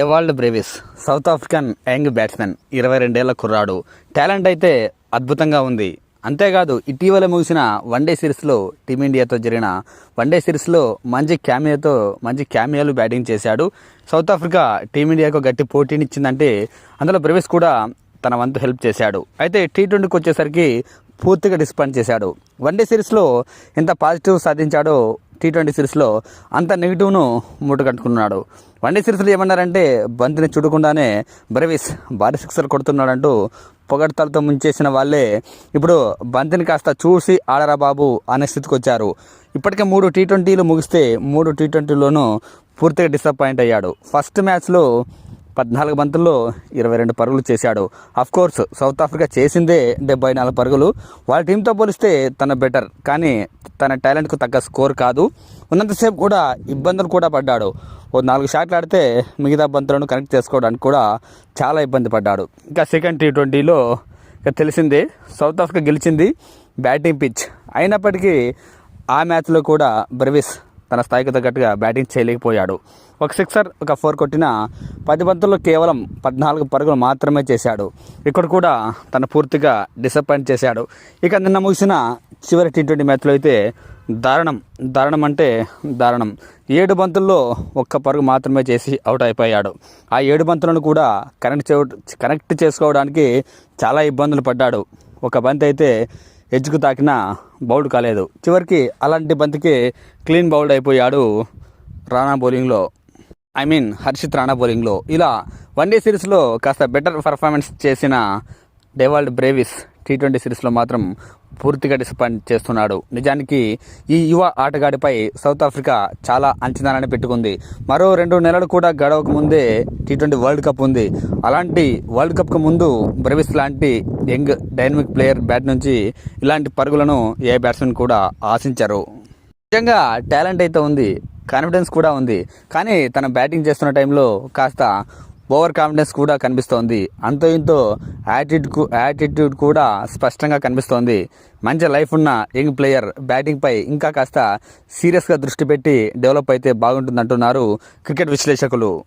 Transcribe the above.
Ewald Brevis South African young batsmen ఇరవై రెండేళ్ళ కుర్రాడు. టాలెంట్ అయితే అద్భుతంగా ఉంది. అంతేకాదు ఇటీవల ముగిసిన వన్డే సిరీస్లో టీమిండియాతో జరిగిన వన్డే సిరీస్లో మంచి క్యామియాతో మంచి క్యామియాలు బ్యాటింగ్ చేశాడు. సౌత్ ఆఫ్రికా టీమిండియాకు గట్టి పోటీనిచ్చిందంటే అందులో బ్రేవిస్ కూడా తన వంతు హెల్ప్ చేశాడు. అయితే టీ ట్వంటీకి వచ్చేసరికి పూర్తిగా డిస్పాండ్ చేశాడు. వన్డే సిరీస్లో ఎంత పాజిటివ్ సాధించాడో టీ ట్వంటీ సిరీస్లో అంత నెగిటివ్ను మూటగట్టుకున్నాడు వన్డే సిరీస్లో ఏమన్నారంటే బంతిని చూడకుండానే బ్రవీస్ భారీ సిక్సర్ కొడుతున్నాడంటూ పొగడ్తలతో ముంచేసిన వాళ్ళే ఇప్పుడు బంతిని కాస్త చూసి ఆడరా బాబు అనే స్థితికి వచ్చారు ఇప్పటికే మూడు టీ ట్వంటీలు ముగిస్తే మూడు టీ ట్వంటీలోనూ పూర్తిగా డిసప్పాయింట్ అయ్యాడు. ఫస్ట్ మ్యాచ్లో పద్నాలుగు బంతుల్లో ఇరవై రెండు పరుగులు చేశాడు. కోర్స్ సౌత్ ఆఫ్రికా చేసిందే డెబ్బై నాలుగు పరుగులు. వాళ్ళ టీంతో పోలిస్తే తన బెటర్ కానీ తన టాలెంట్కు తగ్గ స్కోర్ కాదు. ఉన్నంతసేపు కూడా ఇబ్బందులు కూడా పడ్డాడు. ఓ నాలుగు షాట్లు ఆడితే మిగతా బంతులను కనెక్ట్ చేసుకోవడానికి కూడా చాలా ఇబ్బంది పడ్డాడు. ఇంకా సెకండ్ టీ ట్వంటీలో ఇక తెలిసిందే సౌత్ ఆఫ్రికా గెలిచింది బ్యాటింగ్ పిచ్ అయినప్పటికీ ఆ మ్యాచ్లో కూడా బ్రవిస్ తన స్థాయికి తగ్గట్టుగా బ్యాటింగ్ చేయలేకపోయాడు. ఒక సిక్సర్ ఒక ఫోర్ కొట్టిన పది బంతుల్లో కేవలం పద్నాలుగు పరుగులు మాత్రమే చేశాడు. ఇక్కడ కూడా తను పూర్తిగా డిసప్పాయింట్ చేశాడు. ఇక నిన్న ముగిసిన చివరి టీ ట్వంటీ మ్యాచ్లో అయితే దారుణం దారుణం అంటే దారుణం. ఏడు బంతుల్లో ఒక్క పరుగు మాత్రమే చేసి అవుట్ అయిపోయాడు. ఆ ఏడు బంతులను కూడా కనెక్ట్ చే కనెక్ట్ చేసుకోవడానికి చాలా ఇబ్బందులు పడ్డాడు. ఒక బంతి అయితే ఎజ్జుకు తాకినా బౌల్డ్ కాలేదు. చివరికి అలాంటి బంతికి క్లీన్ బౌల్డ్ అయిపోయాడు రాణా బౌలింగ్లో. ఐ మీన్ హర్షిత్ రాణా బౌలింగ్లో. ఇలా వన్డే సిరీస్లో కాస్త బెటర్ పర్ఫార్మెన్స్ చేసిన డేవాల్డ్ బ్రేవిస్ టీ ట్వంటీ సిరీస్లో మాత్రం పూర్తిగా డిసప్పాయింట్ చేస్తున్నాడు. నిజానికి ఈ యువ ఆటగాడిపై సౌత్ ఆఫ్రికా చాలా అంచనాలను పెట్టుకుంది. మరో రెండు నెలలు కూడా గడవక ముందే టీ ట్వంటీ వరల్డ్ కప్ ఉంది. అలాంటి వరల్డ్ కప్కు ముందు బ్రవిస్ లాంటి యంగ్ డైనమిక్ ప్లేయర్ బ్యాట్ నుంచి ఇలాంటి పరుగులను ఏ బ్యాట్స్మెన్ కూడా ఆశించారు. నిజంగా టాలెంట్ అయితే ఉంది కాన్ఫిడెన్స్ కూడా ఉంది. కానీ తన బ్యాటింగ్ చేస్తున్న టైంలో కాస్త ఓవర్ కాన్ఫిడెన్స్ కూడా కనిపిస్తోంది. అంతో ఇంతో యాటిట్యూడ్ యాటిట్యూడ్ కూడా స్పష్టంగా కనిపిస్తోంది. మంచి లైఫ్ ఉన్న యంగ్ ప్లేయర్ బ్యాటింగ్పై ఇంకా కాస్త సీరియస్గా దృష్టి పెట్టి డెవలప్ అయితే బాగుంటుందంటున్నారు క్రికెట్ విశ్లేషకులు.